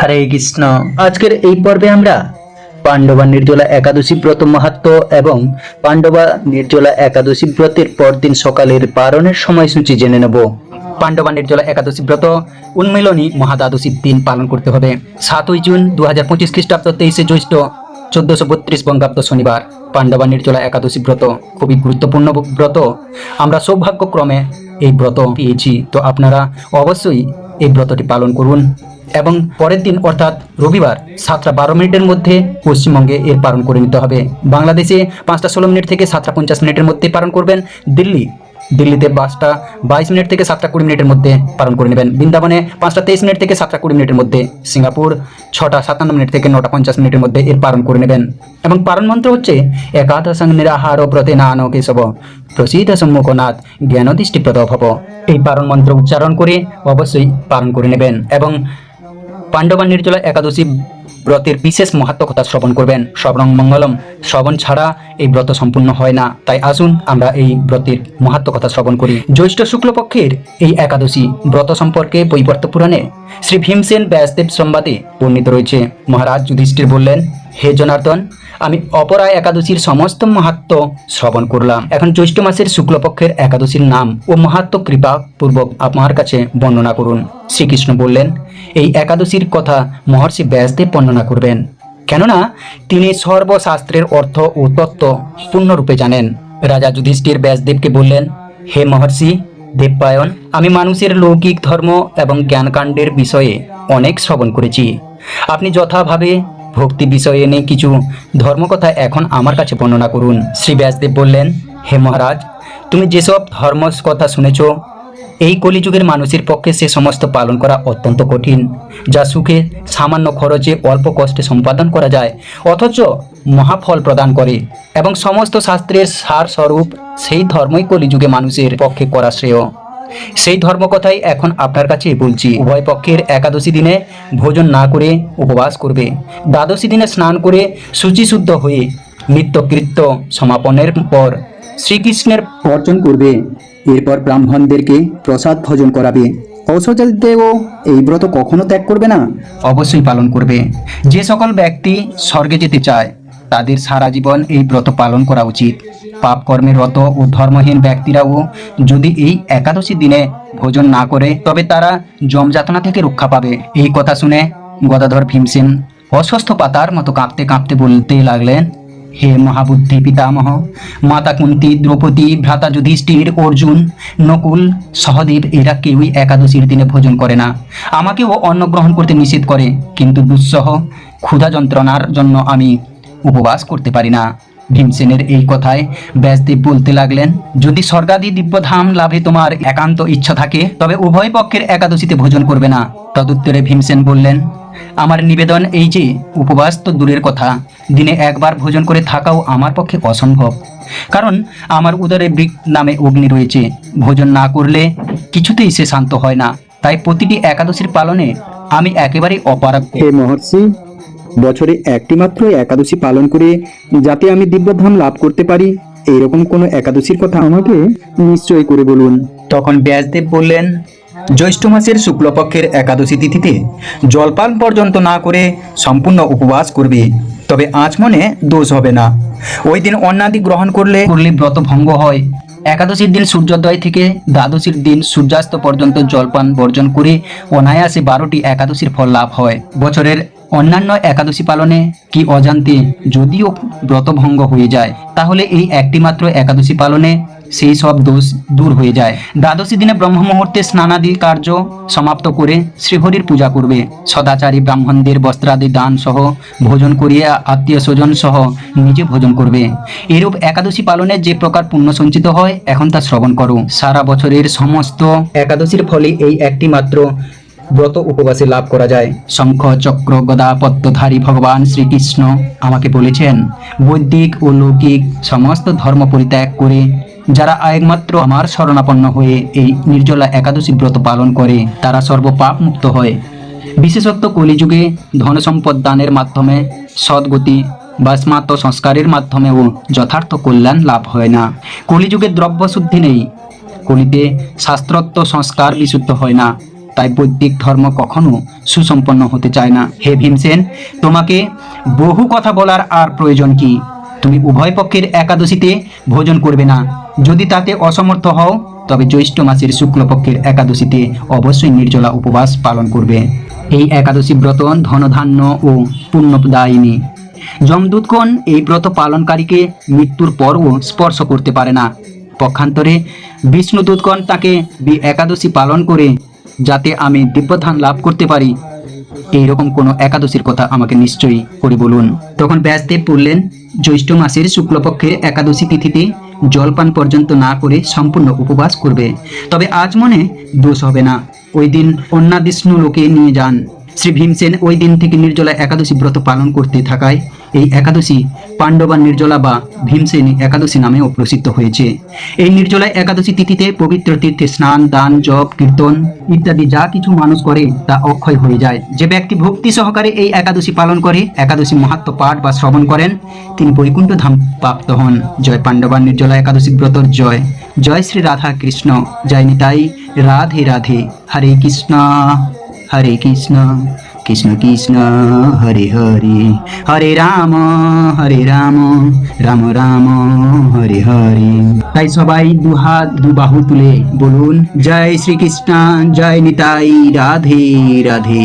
হরে কৃষ্ণ। আজকের এই পর্বে আমরা পাণ্ডবা নির্জলা একাদশী ব্রত মাহাত্ম এবং পাণ্ডবা নির্জলা একাদশী ব্রতের পরদিন সকালের পারণের সময়সূচি জেনে নেব। পাণ্ডবা নির্জলা একাদশী ব্রত উন্মিলনী মহাদ্বাদশীর দিন পালন করতে হবে। সাতই জুন দু হাজার পঁচিশ খ্রিস্টাব্দ তেইশে জ্যৈষ্ঠ চোদ্দশো বত্রিশ বঙ্গাব্দ শনিবার। পাণ্ডবা নির্জলা একাদশী ব্রত খুবই গুরুত্বপূর্ণ ব্রত। আমরা সৌভাগ্যক্রমে এই ব্রত পেয়েছি। তো আপনারা অবশ্যই এই ব্রতটি পালন করুন। এবং পরের দিন অর্থাৎ রবিবার সাতটা বারো মিনিটের মধ্যে পশ্চিমবঙ্গে এর পালন করে নিতে হবে। বাংলাদেশে পাঁচটা ষোলো মিনিট থেকে সাতটা পঞ্চাশ মিনিটের মধ্যে পালন করবেন। দিল্লি, দিল্লিতে পাঁচটা বাইশ মিনিট থেকে সাতটা কুড়ি মিনিটের মধ্যে পালন করে নেবেন। বৃন্দাবনে পাঁচটা তেইশ মিনিট থেকে সাতটা কুড়ি মিনিটের মধ্যে। সিঙ্গাপুর ছটা সাতান্ন মিনিট থেকে নটা পঞ্চাশ মিনিটের মধ্যে এর পালন করে নেবেন। এবং পালন মন্ত্র হচ্ছে একাদশং নিরাহার প্রতে নানো কেশব। প্রসিদ্ধ সম্মুখনাথ জ্ঞানদৃষ্টি ভব এই পালন মন্ত্র উচ্চারণ করে অবশ্যই পালন করে নেবেন। এবং পাণ্ডবা নির্জলা একাদশী ব্রতের বিশেষ মহাত্ম কথা শ্রবণ করবেন। শ্রবণ মঙ্গলম। শ্রবণ ছাড়া এই ব্রত সম্পূর্ণ হয় না। তাই আসুন আমরা এই ব্রতের মহাত্ম কথা শ্রবণ করি। জ্যৈষ্ঠ শুক্লপক্ষের এই একাদশী ব্রত সম্পর্কে বৈবর্ত পুরাণে শ্রী ভীমসেন ব্যাসদেব সম্বাদে বর্ণিত রয়েছে। মহারাজ যুধিষ্ঠির বললেন, হে জনার্দন আমি অপরা একাদশীর সমস্ত মাহাত্ম শ্রবণ করলাম। এখন জ্যৈষ্ঠ মাসের শুক্লপক্ষের একাদশীর নাম ও মাহাত্ম কৃপা পূর্বক আমার কাছে বর্ণনা করুন। শ্রীকৃষ্ণ বললেন, এই একাদশীর কথা মহর্ষি ব্যাসদেব বর্ণনা করবেন। কেননা, তিনি সর্বশাস্ত্রের অর্থ ও তত্ত্ব পূর্ণরূপে জানেন। রাজা যুধিষ্ঠির ব্যাসদেবকে বললেন, হে মহর্ষি, দেবপায়ন, আমি মানুষের লৌকিক ধর্ম এবং জ্ঞানকাণ্ডের বিষয়ে অনেক শ্রবণ করেছি। আপনি যথাভাবে ভক্তি বিষয়ে নিয়ে কিছু ধর্মকথা এখন আমার কাছে বর্ণনা করুন। শ্রী ব্যাসদেব বললেন, হে মহারাজ, তুমি যেসব ধর্ম কথা শুনেছ, এই কলিযুগের মানুষের পক্ষে সে সমস্ত পালন করা অত্যন্ত কঠিন। যা সুখে, সামান্য খরচে, অল্প কষ্টে সম্পাদন করা যায়, অথচ মহাফল প্রদান করে এবং সমস্ত শাস্ত্রের সার স্বরূপ সেই ধর্মই কলিযুগে মানুষের পক্ষে করা শ্রেয়। সেই ধর্মকথাই এখন আপনার কাছে বলছি। উভয় পক্ষের একাদশী দিনে ভোজন না করে উপবাস করবে। দ্বাদশী দিনে স্নান করে শুচিশুদ্ধ হয়ে নিত্যকৃত্য সমাপনের পর শ্রীকৃষ্ণের অর্জন করবে। এরপর ব্রাহ্মণদেরকে প্রসাদ ভোজন করাবে। ঔষধদেও এই ব্রত কখনো ত্যাগ করবে না? অবশ্যই পালন করবে। যে সকল ব্যক্তি স্বর্গে যেতে চায় তাদের সারা জীবন এই ব্রত পালন করা উচিত। পাপ কর্মে রত ও ধর্মহীন ব্যক্তিরাও যদি এই একাদশী দিনে ভোজন না করে, তবে তারা জমযাতনা থেকে রক্ষা পাবে। এই কথা শুনে গদাধর ভীমসেন অসুস্থ পাতার মতো কাঁপতে কাঁপতে বলতে লাগলেন, হে মহাবুদ্ধি পিতামহ, মাতা কুন্তি, দ্রৌপদী, ভ্রাতা যুধিষ্ঠির, অর্জুন, নকুল, সহদেব, এরা কেউই একাদশীর দিনে ভোজন করে না। আমাকেও অন্ন গ্রহণ করতে নিষেধ করে, কিন্তু দুঃসহ ক্ষুধা যন্ত্রণার জন্য আমি উপবাস করতে পারি না। ভীমসেনের এই কথায় ব্যাসদেব বলতে লাগলেন, যদি স্বর্গাদি দিব্যধাম লাভে তোমার একান্ত ইচ্ছা থাকে, তবে উভয় পক্ষের একাদশীতে ভোজন করবে না। তদুত্তরে ভীমসেন বললেন, আমার নিবেদন এই যে, উপবাস তো দূরের কথা। দিনে একবার ভোজন করে থাকাও আমার পক্ষে অসম্ভব। কারণ আমার উদরে বৃক নামে অগ্নি রয়েছে। ভোজন না করলে কিছুতেই সে শান্ত হয় না। তাই প্রতিটি একাদশীর পালনে আমি একেবারেই অপারগ। হে মহর্ষি বছরে একটি মাত্র একাদশী পালন করে যাতে আমি দিব্যধাম লাভ করতে পারি এইরকম কোনো একাদশীর কথা আমাকে নিশ্চয় করে বলুন। তখন ব্যাসদেব বললেন জ্যৈষ্ঠ মাসের শুক্লপক্ষের একাদশী তিথিতে জলপান পর্যন্ত না করে সম্পূর্ণ উপবাস করবে তবে আচমনে দোষ হবে না। ওই দিন অন্নাদি গ্রহণ করলে করলে ব্রত ভঙ্গ হয়। একাদশীর দিন সূর্যোদয় থেকে দ্বাদশীর দিন সূর্যাস্ত পর্যন্ত জলপান বর্জন করে অনায়াসে বারোটি একাদশীর ফল লাভ হয়। বছরের অন্যান্য একাদশী পালনে কি অজান্তে যদিও ব্রতভঙ্গ হয়ে যায়, তাহলে এই একটি মাত্র একাদশী পালনে সেই সব দোষ দূর হয়ে যায়। দ্বাদশী দিনে ব্রহ্ম মুহূর্তে স্নানাদি কার্য সমাপ্ত করে শ্রীহরির পূজা করবে। সদাচারী ব্রাহ্মণদের বস্ত্রাদি দান সহ ভোজন করিয়ে আত্মীয় স্বজন সহ নিজে ভোজন করবে। এরূপ একাদশী পালনে যে প্রকার পুণ্য সঞ্চিত হয়, এখন তা শ্রবণ করো। সারা বছরের সমস্ত একাদশীর ফলে এই একটি মাত্র ব্রত উপবাসে লাভ করা যায়। শঙ্খ, চক্র, গদা, পদ্মধারী ভগবান শ্রীকৃষ্ণ আমাকে বলেছেন, বৈদিক ও লৌকিক সমস্ত ধর্ম পরিত্যাগ করে যারা একমাত্র আমার শরণাপন্ন হয়ে এই নির্জলা একাদশী ব্রত পালন করে, তারা সর্বপাপ মুক্ত হয়। বিশেষত কলিযুগে ধন সম্পদ দানের মাধ্যমে, সদ্গতি বা স্মার্ত সংস্কারের মাধ্যমেও যথার্থ কল্যাণ লাভ হয় না। কলিযুগে দ্রব্য শুদ্ধি নেই, কলিতে শাস্ত্রত্ব সংস্কার বিশুদ্ধ হয় না। তাই বৈদিক ধর্ম কখনো সুসম্পন্ন হতে চায় না। হে ভীমসেন, তোমাকে বহু কথা বলার আর প্রয়োজন কি? তুমি উভয় পক্ষের একাদশীতে ভোজন করবে না। যদি তাতে অসমর্থ হও, তবে জ্যৈষ্ঠ মাসের শুক্লপক্ষের একাদশীতে অবশ্যই নির্জলা উপবাস পালন করবে। এই একাদশী ব্রত ধনধান্য ও পুণ্যদায়িনী। যমদূতগণ এই ব্রত পালনকারীকে মৃত্যুর পরও স্পর্শ করতে পারে না। পক্ষান্তরে বিষ্ণুদূতগণ তাকে একাদশী পালন করে যাতে আমি দিব্যধান লাভ করতে পারি। এইরকম কোনো একাদশীর কথা আমাকে নিশ্চয়ই করে বলুন। তখন ব্যাসদেব বললেন, জ্যৈষ্ঠ মাসের শুক্লপক্ষের একাদশী তিথিতে জলপান পর্যন্ত না করে সম্পূর্ণ উপবাস করবে। তবে আজ মনে দোষ হবে না। ওই দিন অন্নাদিষ্ণু লোকে নিয়ে যান। শ্রী ভীমসেন ওই দিন থেকে নির্জলা একাদশী ব্রত পালন করতে থাকায় এই একাদশী পাণ্ডবা নির্জলা বা ভীমসেনী একাদশী নামেও প্রসিদ্ধ হয়েছে। এই নির্জলা একাদশী তিথিতে পবিত্র তীর্থে স্নান, দান, জপ, কীর্তন ইত্যাদি যা কিছু মানুষ করে তা অক্ষয় হয়ে যায়। যে ব্যক্তি ভক্তি সহকারে এই একাদশী পালন করে, একাদশী মাহাত্ম পাঠ বা শ্রবণ করেন, তিনি বৈকুণ্ঠ ধাম প্রাপ্ত হন। জয় পাণ্ডবা নির্জলা একাদশী ব্রতর জয়। জয় শ্রী রাধা কৃষ্ণ। জয় নিতাই রাধে রাধে। হরে কৃষ্ণ হরে কৃষ্ণ। কৃষ্ণ কৃষ্ণ, হরে হরে হরে রাম হরে রাম রাম রাম, হরে হরে। তাই সবাই দুহাত দুবাহু তুলে বলুন, জয় শ্রীকৃষ্ণ, জয় নিতাই রাধে রাধে।